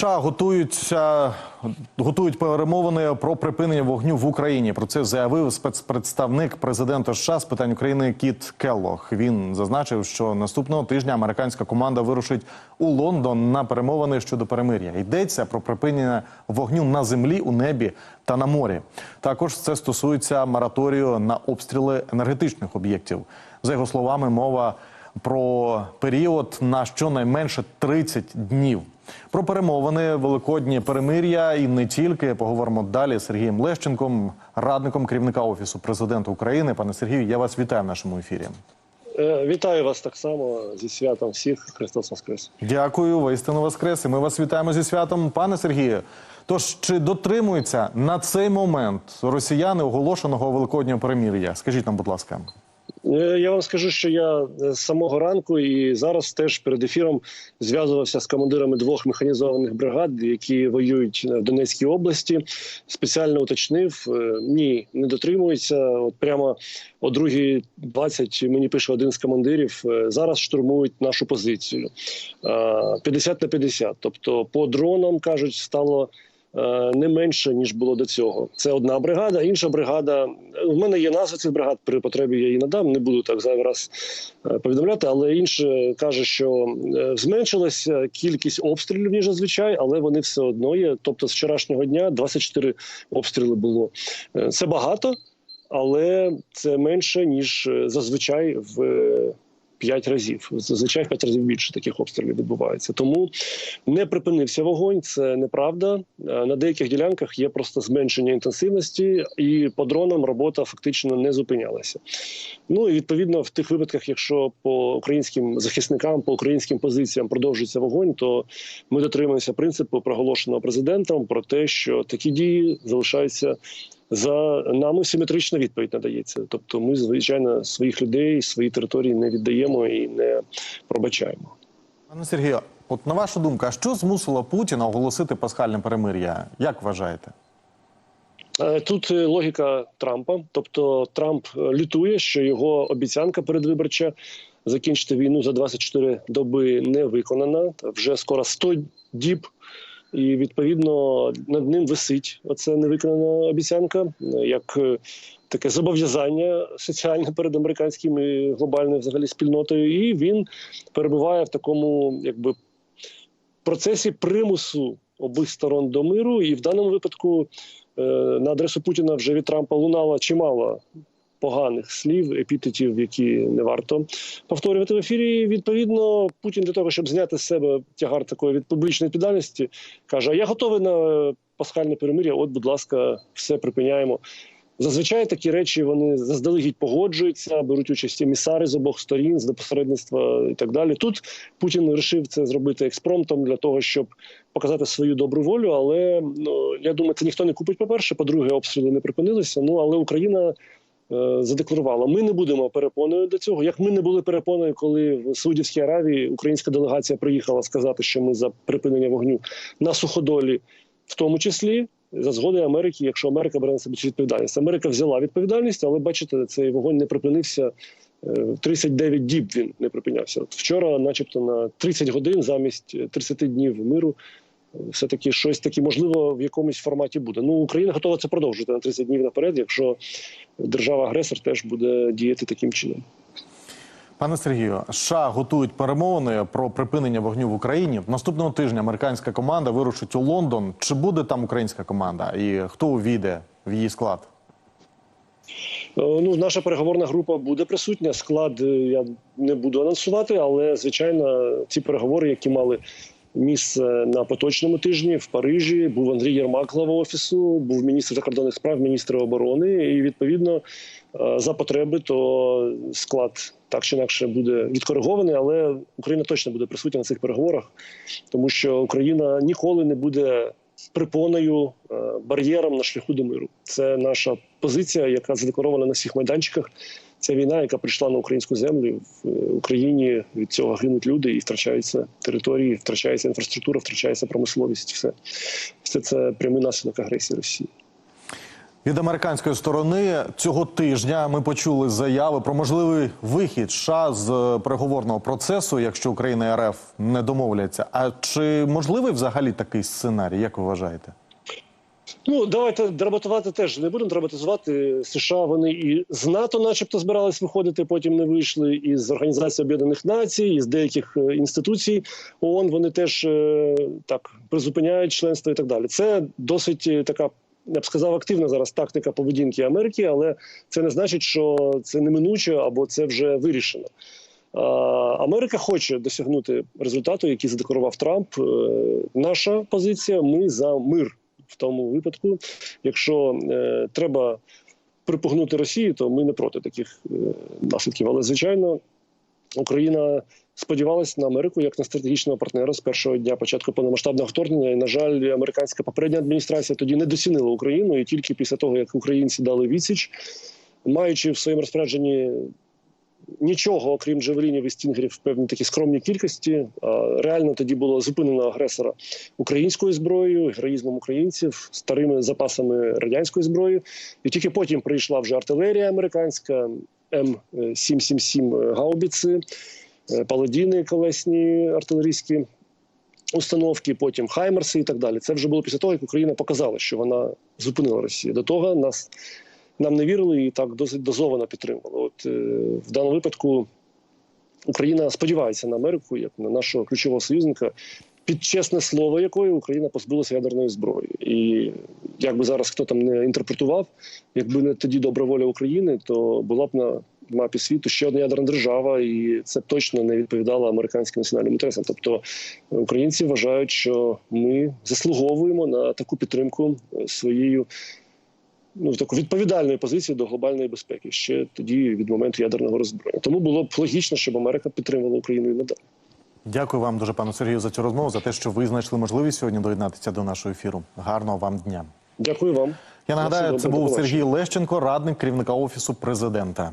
США готуються готують перемовини про припинення вогню в Україні. Про це заявив спецпредставник президента США з питань України Кіт Келлох. Він зазначив, що наступного тижня американська команда вирушить у Лондон на перемовини щодо перемир'я. Йдеться про припинення вогню на землі, у небі та на морі. Також це стосується мораторію на обстріли енергетичних об'єктів. За його словами, мова про період на щонайменше 30 днів. Про перемовини великодні перемир'я і не тільки поговоримо далі з Сергієм Лещенком, радником керівника офісу президента України. Пане Сергію, я вас вітаю в нашому ефірі. Е, Вітаю вас так само зі святом всіх. Христос Воскрес. Дякую, воістину воскрес. І Ми вас вітаємо зі святом, пане Сергію. Тож чи дотримуються на цей момент росіяни оголошеного великоднього перемир'я? Скажіть нам, будь ласка. Е, Я вам скажу, що я з самого ранку і зараз теж перед ефіром зв'язувався з командирами двох механізованих бригад, які воюють в Донецькій області. Спеціально уточнив: е, ні, не дотримуються. От прямо о 2.20 мені пише один з командирів. е, Зараз штурмують нашу позицію Е, 50 на 50. Тобто, по дронам кажуть, стало. Е, Не менше ніж було до цього. Це одна бригада. Інша бригада. У мене є назва цих бригад. При потребі я її надам. Не буду так зайвий раз е, повідомляти. Але інше каже, що е, зменшилася кількість обстрілів ніж зазвичай, але вони все одно є. Тобто, з вчорашнього дня 24 обстріли було. Це багато, але це менше ніж зазвичай в. П'ять разів зазвичай в п'ять разів більше таких обстрілів відбувається. Тому не припинився вогонь. Це неправда. Е, На деяких ділянках є просто зменшення інтенсивності, і по дронам робота фактично не зупинялася. Ну і відповідно в тих випадках, якщо по українським захисникам, по українським позиціям продовжується вогонь, то ми дотримуємося принципу, проголошеного президентом, про те, що такі дії залишаються. За нами симетрична відповідь надається. Тобто, ми звичайно своїх людей, свої території не віддаємо і не пробачаємо. Пане Сергію, от на вашу думку, а що змусило Путіна оголосити пасхальне перемир'я? Як вважаєте? Е, Тут е, логіка Трампа, тобто Трамп е, лютує, що його обіцянка передвиборча закінчити війну за 24 доби не виконана. Вже скоро 100 діб, і відповідно над ним висить оце невиконана обіцянка, як е, таке зобов'язання соціальне перед американським і глобальною взагалі спільнотою. І він перебуває в такому, якби процесі примусу обох сторон до миру, і в даному випадку е, на адресу Путіна вже від Трампа лунало чимало поганих слів, епітетів, які не варто повторювати в ефірі. Відповідно, Путін для того, щоб зняти з себе тягар такої від публічної відповідальності, каже: я готовий на пасхальне перемир'я. От, будь ласка, все припиняємо. Зазвичай такі речі вони заздалегідь погоджуються, беруть участь емісари з обох сторін, з посередництва і так далі. Тут Путін вирішив це зробити експромтом для того, щоб показати свою добру волю. Але ну я думаю, це ніхто не купить. По перше, по-друге, обстріли не припинилися. Ну але Україна задекларувала. Ми не будемо перепоною до цього. Як ми не були перепоною, коли в Саудівській Аравії українська делегація приїхала сказати, що ми за припинення вогню на суходолі, в тому числі. За згоди Америки, якщо Америка бере на себе цю відповідальність, Америка взяла відповідальність, але бачите, цей вогонь не припинився. е, 39 діб він не припинявся. От вчора, начебто, на 30 годин замість 30 днів миру, все таки щось таке можливо в якомусь форматі буде. Ну Україна готова це продовжити на 30 днів наперед, якщо держава-агресор теж буде діяти таким чином. Пане Сергію, США готують перемовини про припинення вогню в Україні. Наступного тижня американська команда вирушить у Лондон. Чи буде там українська команда? І хто увійде в її склад? Е, Ну, наша переговорна група буде присутня. Склад е, я не буду анонсувати, але звичайно, ці переговори, які мали місце на поточному тижні в Парижі, був Андрій Єрмак, глава офісу, був міністр закордонних справ, міністр оборони. І відповідно е, за потреби, то склад так чи інакше буде відкоригований, але Україна точно буде присутня на цих переговорах, тому що Україна ніколи не буде припоною е, бар'єром на шляху до миру. Це наша позиція, яка задекларована на всіх майданчиках. Це війна, яка прийшла на українську землю в е, Україні. Від цього гинуть люди і втрачаються території, втрачається інфраструктура, втрачається промисловість. Все все це прямий наслідок агресії Росії. Від американської сторони цього тижня ми почули заяви про можливий вихід США з е, переговорного процесу, якщо Україна і РФ не домовляться. А чи можливий взагалі такий сценарій? Як ви вважаєте? Ну давайте драматувати теж не будемо драматизувати. США вони і з НАТО, начебто, збирались виходити, потім не вийшли. І з Організації Об'єднаних Націй, і з деяких е, інституцій ООН вони теж е, так призупиняють членство і так далі. Це досить е, така. Я б сказав, активна зараз тактика поведінки Америки, але це не значить, що це неминуче або це вже вирішено. Америка хоче досягнути результату, який задекларував Трамп. Наша позиція: ми за мир в тому випадку. Якщо е, треба припугнути Росію, то ми не проти таких е, наслідків. Але звичайно, Україна сподівалася на Америку як на стратегічного партнера з першого дня початку повномасштабного вторгнення. І на жаль, американська попередня адміністрація тоді не доцінила Україну, і тільки після того, як українці дали відсіч, маючи в своєму розпорядженні. Нічого, окрім джавелінів і стінгерів, в певній такій скромній кількості. Реально тоді було зупинено агресора українською зброєю, героїзмом українців, старими запасами радянської зброї. І тільки потім прийшла вже артилерія американська, М777 гаубіци, е, паладіни колесні артилерійські установки, потім Хаймерси і так далі. Це вже було після того, як Україна показала, що вона зупинила Росію. До того нас нам не вірили і так досить дозовано підтримували. От е, в даному випадку Україна сподівається на Америку як на нашого ключового союзника, під чесне слово якої Україна позбулася ядерної зброї. І як би зараз хто там не інтерпретував, якби не тоді добра воля України, то була б на мапі світу ще одна ядерна держава, і це точно не відповідало американським національним інтересам. Тобто українці вважають, що ми заслуговуємо на таку підтримку своєю ну таку відповідальної позиції до глобальної безпеки ще тоді від моменту ядерного роззброєння. Тому було б логічно, щоб Америка підтримувала Україну і надалі. Дякую вам дуже, пану Сергію, за цю розмову, за те, що ви знайшли можливість сьогодні доєднатися до нашого ефіру. Гарного вам дня. Дякую вам. Я нагадаю, це був. Сергій Лещенко, радник керівника офісу президента.